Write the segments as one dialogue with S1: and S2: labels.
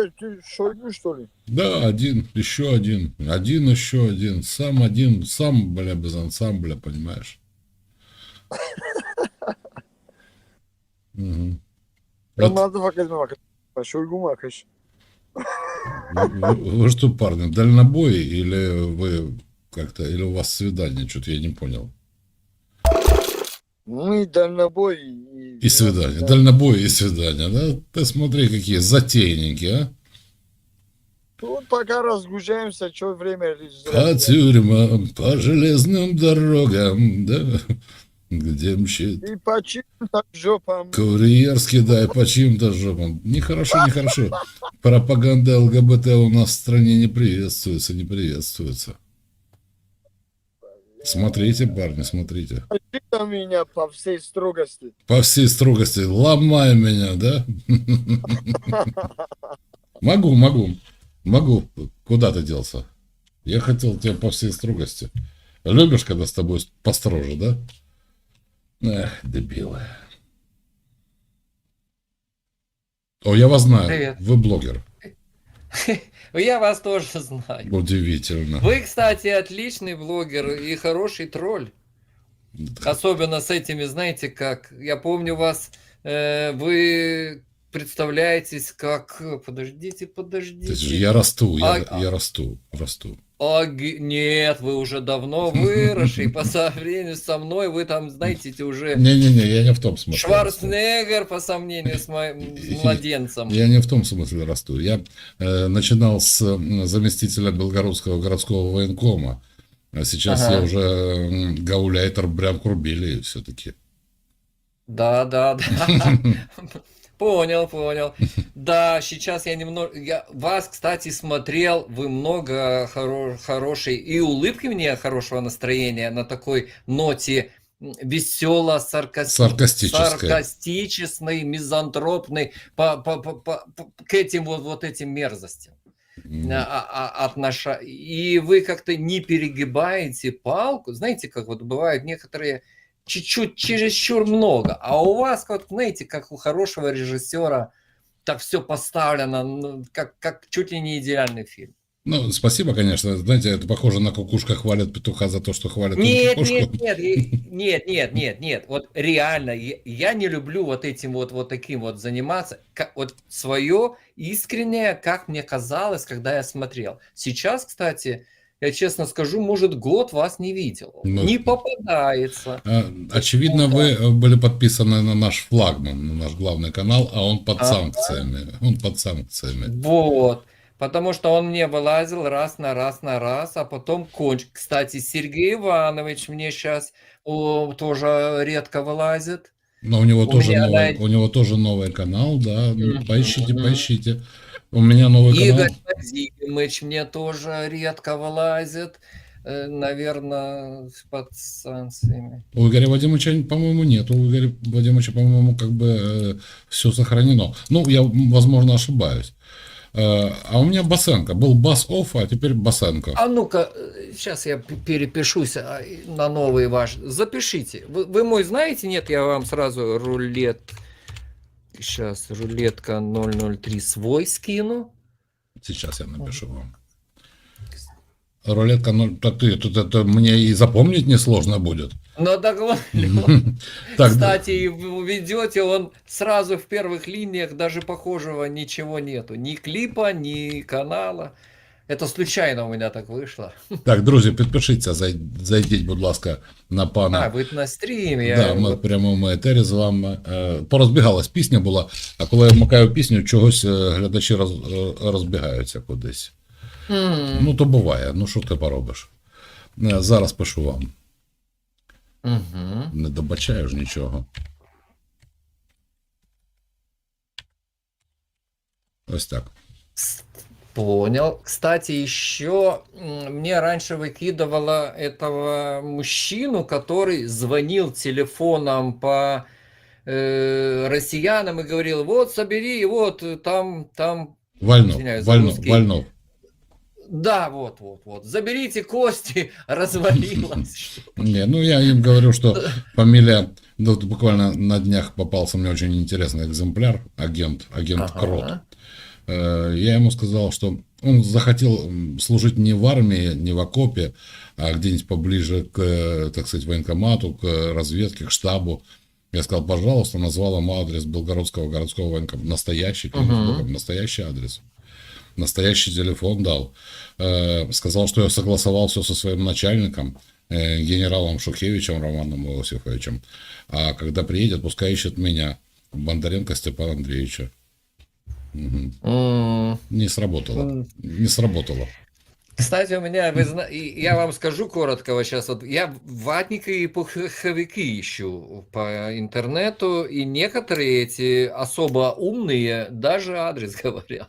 S1: Эй, ты Шойгу, что ли?
S2: Да, один, еще один, один, еще один, сам один, сам, бля, без ансамбля, понимаешь? Вы что, парни, дальнобой или вы как-то, или у вас свидание, что-то я не понял.
S1: Мы дальнобой и...
S2: И свидание,
S1: Да.
S2: дальнобой и свидание, да? Ты смотри, какие затейники, а?
S1: Вот пока разгружаемся, что время
S2: По тюрьмам, по железным дорогам, да? Где мчит
S1: И по чьим-то жопам.
S2: курьерский, да, и по чьим-то жопам. Нехорошо, нехорошо. Пропаганда ЛГБТ у нас в стране не приветствуется, не приветствуется. Смотрите, парни, смотрите.
S1: Почита меня по всей строгости.
S2: По всей строгости, ломай меня, да? Могу, могу, могу. Куда ты делся? Я хотел тебя по всей строгости. Любишь, когда с тобой построже, да? Эх, дебилы. О, я вас знаю.
S3: Привет.
S2: Вы блогер.
S3: Я вас тоже знаю.
S2: Удивительно.
S3: Вы, кстати, отличный блогер и хороший тролль. Особенно с этими, знаете, как... Я помню вас, э, вы представляетесь как... Подождите, подождите.
S2: Я расту, я,
S3: А-
S2: я расту, расту.
S3: Ги- нет, вы уже давно выросший по сравнению со мной. Вы там, знаете, уже...
S2: Не-не-не, я не в том смысле.
S3: Шварценеггер по сравнению с моим младенцем.
S2: Я не в том смысле расту. Я э, начинал с заместителя Белгородского городского военкома. А сейчас
S3: Ага.
S2: я уже гауляйтер Брям Курбели все-таки.
S3: Да, да, да. Понял, понял. Да, сейчас я немного... Я вас, кстати, смотрел, вы много хоро- хорошей... И улыбки мне хорошего настроения на такой ноте весело
S2: Саркастической.
S3: саркастичной, мизантропной, по, по- по- по- к этим вот, вот этим мерзостям. А- а- отноша... И вы как-то не перегибаете палку. Знаете, как вот бывают некоторые чуть-чуть чересчур много. А у вас, как, знаете, как у хорошего режиссера, так все поставлено, ну, как, как чуть ли не идеальный фильм.
S2: Ну, спасибо, конечно. Знаете, это похоже на кукушка хвалит петуха за то, что хвалит
S3: Нет,
S2: кукушку.
S3: нет, нет, нет, нет, нет, нет. Вот реально, я, я не люблю вот этим вот, вот таким вот заниматься. Ка- Вот свое искреннее, как мне казалось, когда я смотрел. Сейчас, кстати, я честно скажу, может, год вас не видел.
S2: Ну,
S3: не попадается.
S2: А, Очевидно, вы э, были подписаны на наш флагман, на наш главный канал, а он под
S3: Ага.
S2: санкциями. Он под санкциями.
S3: Вот. Потому что он мне вылазил раз на раз на раз, а потом конч. Кстати, Сергей Иванович мне сейчас тоже редко вылазит.
S2: Но у него
S3: У
S2: тоже новый,
S3: да,
S2: у него тоже новый канал, да. Ну, Поищите, поищите. У меня новый канал.
S3: Игорь Вадимович мне тоже редко вылазит. Э, Наверное, под санкциями.
S2: У Игоря Вадимовича, по-моему, нет. У Игоря Вадимовича, по-моему, как бы все сохранено. Ну, я, возможно, ошибаюсь. Э, А у меня Басенко. Был Бас Офф, а теперь Басенко.
S3: А ну-ка, сейчас я п- перепишусь а, на новый ваш. Запишите. Вы, вы мой знаете? Нет, я вам сразу рулет. Сейчас рулетка 003 свой скину.
S2: Сейчас я напишу вам. Рулетка 0... Так ты, тут это мне и запомнить несложно будет.
S3: Ну так вот, Кстати, и вы ведете, он сразу в первых линиях, даже похожего ничего нету. Ни клипа, ни канала. Это случайно у меня так вышло.
S2: так, друзі, підпишіться, зайдіть, будь ласка, на пана.
S3: А, ви на стрімі. я
S2: Да, ми в прямому етері з вами. Е, Порозбігалась пісня була, а коли я вмикаю пісню, чогось е, глядачі роз, е, розбігаються кудись.
S3: М,
S2: Ну, то буває. Ну, що ти поробиш? Зараз пишу вам.
S3: мгм.
S2: Не добачаю ж нічого. Ось так.
S3: Понял. Кстати, еще мне раньше выкидывало этого мужчину, который звонил телефоном по э, россиянам и говорил, вот собери, вот там, там,
S2: Вальнов,
S3: за
S2: Вальнов,
S3: да, вот, вот, вот, заберите кости, развалилось.
S2: Не, ну я им говорю, что фамилия, ну, вот буквально на днях попался мне очень интересный экземпляр, агент, агент. Крот. Э, Я ему сказал, что он захотел служить не в армии, не в окопе, а где-нибудь поближе к, э, так сказать, военкомату, к разведке, к штабу. Я сказал, пожалуйста, назвал ему адрес Белгородского городского военкомата. Настоящий. Богом, настоящий адрес. Настоящий телефон дал. Э, Сказал, что я согласовал все со своим начальником, генералом Шухевичем Романом Иосифовичем. А когда приедет, пускай ищет меня, Бондаренко Степана Андреевича. Не сработало. Не сработало.
S3: Кстати, у меня, вы зна- я вам скажу коротко вот сейчас, вот я ватники и пуховики ищу по интернету, и некоторые эти особо умные даже адрес говорят.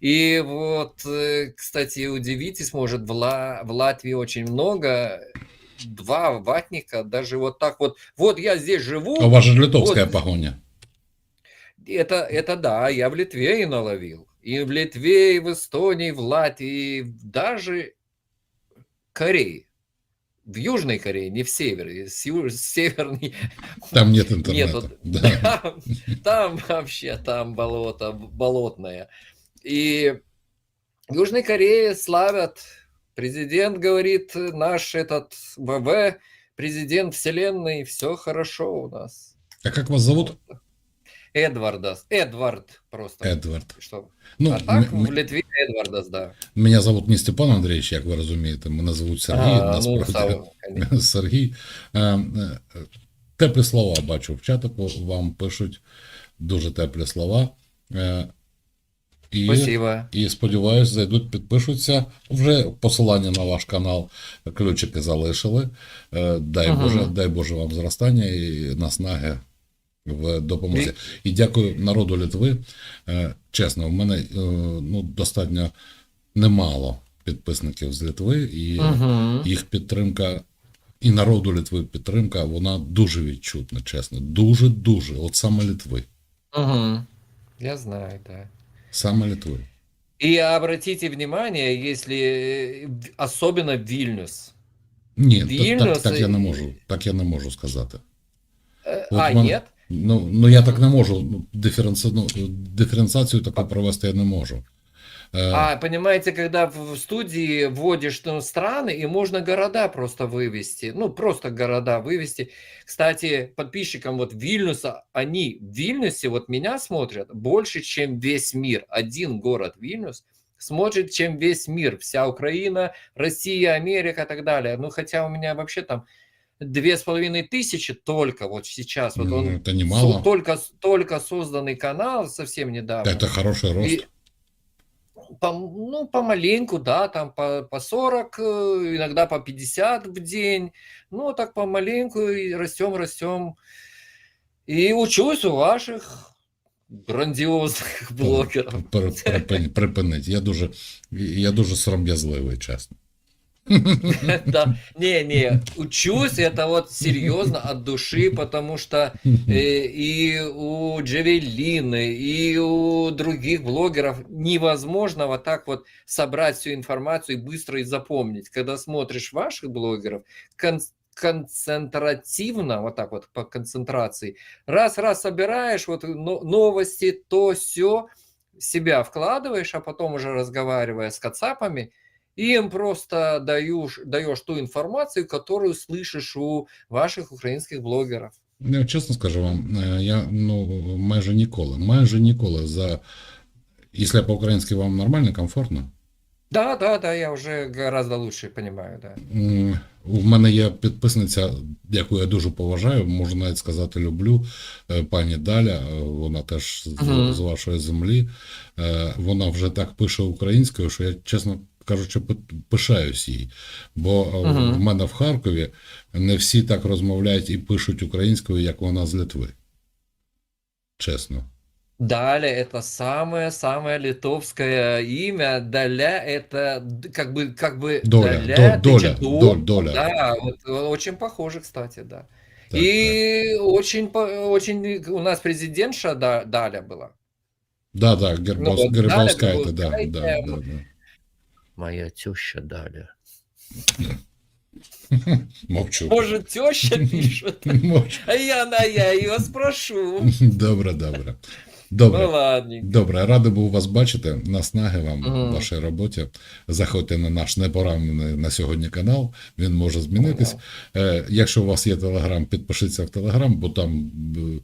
S3: И вот, э, кстати, удивитесь, может, в, Ла- в Латвии очень много, два ватника, даже вот так вот, вот я здесь живу,
S2: А у вас же литовская
S3: Вот.
S2: погоня.
S3: Это, это да, я в Литве и наловил. И в Литве, и в Эстонии, и в Латвии, и даже Корее. В Южной Корее, не в Севере. С, ю- с Северной
S2: Там нет интернета.
S3: нету.
S2: Да.
S3: Там, там вообще, там болото, болотное. И в Южной Корее славят. Президент говорит, наш этот ВВ, президент вселенной, все хорошо у нас.
S2: А как вас зовут?
S3: Эдвардас. Эдвард просто.
S2: Эдвард.
S3: Что?
S2: Ну,
S3: а так
S2: м-
S3: в Литві Едвардас, да.
S2: Мене зовут не Степан Андрійович, як ви розумієте. Мене звуть Сергій.
S3: А, ну,
S2: насправді.
S3: Сава, конечно.
S2: Сергій. Е, е, Теплі слова бачу в чатику, вам пишуть дуже теплі слова. Е, І,
S3: Спасибо.
S2: і сподіваюсь, зайдуть, підпишуться. Вже посилання на ваш канал, ключики залишили. Е, Дай
S3: Ага.
S2: Боже, дай Боже вам зростання і наснаги в допомозі. І дякую народу Литви. Е, Чесно, в мене е, ну, достатньо немало підписників з Литви, і
S3: Угу.
S2: їх підтримка, і народу Литви підтримка, вона дуже відчутна, чесно. Дуже-дуже. От саме Литви.
S3: Угу. Я знаю, да.
S2: Саме Литви.
S3: И обратите внимание, если э, особенно Вильнюс.
S2: Ні, так, так, так я не можу. Так я не можу сказати.
S3: Э,
S2: Вот
S3: а,
S2: мен-
S3: нет?
S2: Ну, ну я так не можу. Ну, Диференці... ну, диференціацію таку провести я не можу. Е,
S3: А, понимаете, когда в в студии вводишь там страны, и можно города просто вывести. Ну, просто города вывести. Кстати, подписчикам вот Вильнюса, они в Вильнюсе, вот меня смотрят больше, чем весь мир. Один город Вильнюс смотрит, чем весь мир. Вся Украина, Россия, Америка и так далее. Ну, хотя у меня вообще там две с половиной тысячи только вот сейчас. Вот
S2: ну,
S3: он
S2: это немало.
S3: со- только, только созданный канал совсем недавно.
S2: Это хороший рост.
S3: И, пом- ну, помаленьку, да, там по, по 40, э, иногда по 50 в день. Ну, так помаленьку и растем, растем. И учусь у ваших грандиозных блогеров.
S2: Пр- припини- Припиніть. Я дуже, я дуже сором'язливий, чесно.
S3: Да, не-не, учусь, это вот серьезно от души, потому что э, и у Джавелины, и у других блогеров невозможно вот так вот собрать всю информацию и быстро и запомнить. Когда смотришь ваших блогеров, кон- концентративно, вот так вот по концентрации, раз-раз собираешь вот но- новости, то все себя вкладываешь, а потом уже разговаривая с кацапами, им просто даешь, даешь ту информацию, которую слышишь у ваших украинских блогеров.
S2: Я чесно скажу вам, е, я ну, майже ніколи, майже ніколи за. Якщо по-українськи вам нормально, комфортно.
S3: Да, да, да, я уже гораздо лучше понимаю, да.
S2: У мене є підписниця, яку я дуже поважаю, можу навіть сказати, люблю. е, Пані Даля, е, вона теж з,
S3: Мгм.
S2: з вашої землі. Е, Вона вже так пише українською, що я, чесно кажучи, пи- пишаюсь їй. Бо е,
S3: Мгм.
S2: в мене в Харкові не всі так розмовляють і пишуть українською, як вона з Литви. Чесно.
S3: Далее это самое-самое литовское имя. Даля это д- как бы, как бы
S2: Доля,
S3: Даля,
S2: до- доля,
S3: Дичидо.
S2: доль- доля.
S3: Да, вот э, очень похоже, кстати, да.
S2: Так,
S3: И очень, по- очень у нас президентша Да- Даля была.
S2: Да, да, Гербос,
S3: Ну, от
S2: Гербовская,
S3: Даля,
S2: да, да, да,
S3: Гербовская,
S2: да.
S3: Моя теща Даля.
S2: Мовчу.
S3: Может, теща пишет?
S2: Мовчу.
S3: А я, на я ее спрошу.
S2: Добре, добре. Добре.
S3: Ну.
S2: Добре, радий був вас бачити. Наснаги вам в вашій роботі. Заходьте на наш непоранений на сьогодні канал. Він може змінитись. Е, якщо у вас є телеграм, підпишіться в телеграм, бо там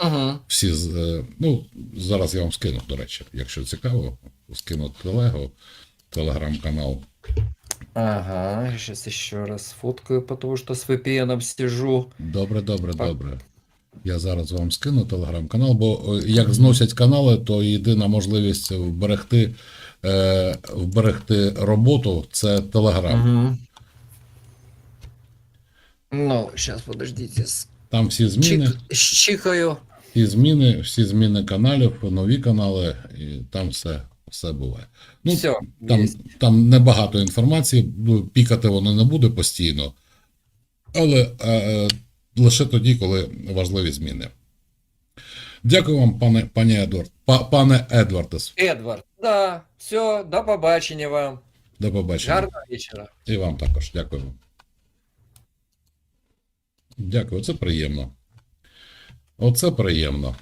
S2: е,
S3: Мгм.
S2: всі е, ну зараз я вам скину, до речі, якщо цікаво, скину телегу, телеграм-канал.
S3: Ага, сейчас еще раз фоткаю, потому что с VPN сижу.
S2: Добре, добре,
S3: Так.
S2: добре. Я зараз вам скину телеграм-канал, бо е, як зносять канали, то єдина можливість вберегти, е, вберегти роботу це телеграм.
S3: Мгм. Ну, сейчас подождите. с-
S2: Там всі зміни,
S3: Чик, чикаю.
S2: всі зміни, всі зміни каналів, нові канали, і там все, все буває. Ну,
S3: Все,
S2: Там, там небагато інформації, пікати воно не буде постійно, але е, е, лише тоді, коли важливі зміни. Дякую вам, пане, пане Едвард. Па, пане Едвардес.
S3: Едвард, да, все, до побачення вам.
S2: До побачення.
S3: Гарного вечора.
S2: І вам також. Дякую. Дякую, це приємно. Оце приємно.